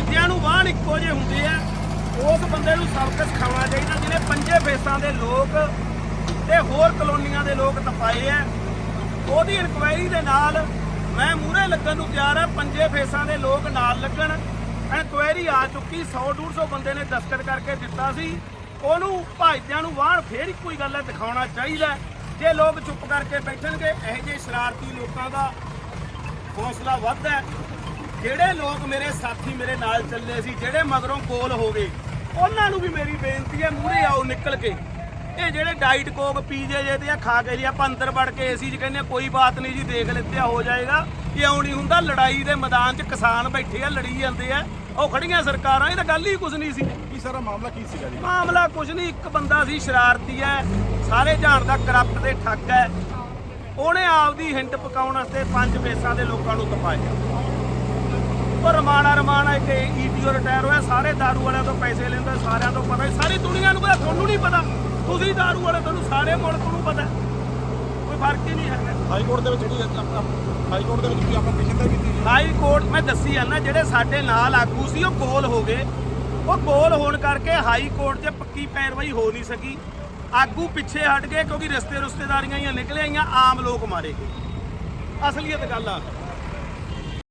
ਭਾਈਦਿਆਂ ਨੂੰ ਵਾਹਣ ਇੱਕੋ ਜਿਹੇ ਹੁੰਦੇ ਆ। ਉਸ ਬੰਦੇ ਨੂੰ ਸਬਕ ਸਿਖਾਉਣਾ ਚਾਹੀਦਾ, ਜਿਹਨੇ ਪੰਜੇ ਫੇਸਾਂ ਦੇ ਲੋਕ ਤੇ ਹੋਰ ਕਲੋਨੀਆਂ ਦੇ ਲੋਕ ਤਪਾਏ ਆ। ਉਹਦੀ ਇਨਕੁਆਇਰੀ ਦੇ ਨਾਲ ਮੈਂ ਮੂਹਰੇ ਲੱਗਣ ਨੂੰ ਤਿਆਰ ਆ, ਪੰਜੇ ਫੇਸਾਂ ਦੇ ਲੋਕ ਨਾਲ ਲੱਗਣ। ਇਨਕੁਆਇਰੀ ਆ ਚੁੱਕੀ 100 150 ਬੰਦੇ ਨੇ ਦਸਤਖਤ ਕਰਕੇ ਦਿੱਤਾ ਸੀ। ਉਹਨੂੰ ਭਾਈਦਿਆਂ ਨੂੰ ਵਾਹਣ ਫੇਰ ਇੱਕੋ ਹੀ ਗੱਲ ਹੈ, ਦਿਖਾਉਣਾ ਚਾਹੀਦਾ ਜੇ ਲੋਕ ਚੁੱਪ ਕਰਕੇ ਬੈਠਣਗੇ, ਇਹੋ ਜਿਹੇ ਸ਼ਰਾਰਤੀ ਲੋਕਾਂ ਦਾ ਹੌਸਲਾ ਵੱਧਦਾ ਜਿਹੜੇ ਲੋਕ ਮੇਰੇ ਸਾਥੀ ਮੇਰੇ ਨਾਲ ਚੱਲੇ ਸੀ ਜਿਹੜੇ ਮਗਰੋਂ ਗੋਲ ਹੋ ਗਏ ਉਹਨਾਂ ਨੂੰ ਵੀ ਮੇਰੀ ਬੇਨਤੀ ਹੈ ਮੂਹਰੇ ਆਓ ਨਿਕਲ ਕੇ। ਇਹ ਜਿਹੜੇ ਡਾਈਟ ਕੋਕ ਪੀਜੇ ਜੇ ਤੇ ਖਾ ਕੇ ਜੀ ਆਪਾਂ ਅੰਦਰ ਵੜ ਕੇ ਏਸੀ 'ਚ ਕਹਿੰਦੇ ਕੋਈ ਬਾਤ ਨਹੀਂ ਜੀ ਦੇਖ ਲਿੱਤੇ ਆ, ਹੋ ਜਾਏਗਾ। ਇਹ ਆਉਂ ਨਹੀਂ ਹੁੰਦਾ ਲੜਾਈ ਦੇ ਮੈਦਾਨ 'ਚ ਕਿਸਾਨ ਬੈਠੇ ਆ ਲੜੀ ਜਾਂਦੇ ਆ ਉਹ ਖੜੀਆਂ ਸਰਕਾਰਾਂ ਇਹ ਤਾਂ ਗੱਲ ਹੀ ਕੁਝ ਨਹੀਂ ਸੀ। ਕੀ ਸਾਰਾ ਮਾਮਲਾ ਕੀ ਸੀਗਾ ਜੀ? ਮਾਮਲਾ ਕੁਝ ਨਹੀਂ ਇੱਕ ਬੰਦਾ ਸੀ ਸ਼ਰਾਰਤੀ ਹੈ ਸਾਰੇ ਜਾਣਦਾ ਕਰਪਟ ਤੇ ਠੱਗ ਹੈ। ਉਹਨੇ ਆਪਦੀ ਹਿੰਟ ਪਕਾਉਣ ਵਾਸਤੇ ਪੰਜ ਪੈਸਾ ਦੇ ਲੋਕਾਂ ਨੂੰ ਤਪਾਇਆ। ਉਹ ਰਮਾਣਾ ਰਮਾਣਾ ਇੱਕ ਈਟੀਓ ਰਿਟਾਇਰ ਹੋਇਆ ਸਾਰੇ ਦਾਰੂ ਵਾਲਿਆਂ ਤੋਂ ਪੈਸੇ ਲੈਂਦਾ ਸਾਰਿਆਂ ਤੋਂ ਪਤਾ ਸਾਰੀ ਦੁਨੀਆ ਨੂੰ ਪਤਾ ਤੁਹਾਨੂੰ ਨਹੀਂ ਪਤਾ। ਤੁਸੀਂ ਦਾਰੂ ਵਾਲੇ ਤੁਹਾਨੂੰ ਸਾਰੇ ਮੁਲਕ ਨੂੰ ਪਤਾ। ਕੋਈ ਫ਼ਰਕ ਹੀ ਨਹੀਂ ਹੈ ਹਾਈ ਕੋਰਟ ਦੇ ਵਿੱਚ ਜਿਹੜੀ ਹਾਈ ਕੋਰਟ ਦੇ ਵਿੱਚ ਵੀ ਆਪਾਂ ਪਿਛਲੇ ਕੀਤੀ ਜੀ ਹਾਈ ਕੋਰਟ ਮੈਂ ਦੱਸੀ ਆ ਨਾ ਜਿਹੜੇ ਸਾਡੇ ਨਾਲ ਆਗੂ ਸੀ ਉਹ ਗੋਲ ਹੋ ਗਏ। ਉਹ ਗੋਲ ਹੋਣ ਕਰਕੇ ਹਾਈ ਕੋਰਟ 'ਚ ਪੱਕੀ ਪੈਰਵਾਈ ਹੋ ਨਹੀਂ ਸਕੀ। ਆਗੂ ਪਿੱਛੇ ਹਟ ਗਏ ਕਿਉਂਕਿ ਰਿਸ਼ਤੇ ਰੁਸ਼ਤੇਦਾਰੀਆਂ ਹੀ ਨਿਕਲੇ ਆਈਆਂ ਆਮ ਲੋਕ ਮਾਰੇ ਗਏ। ਅਸਲੀਅਤ ਗੱਲ ਆ।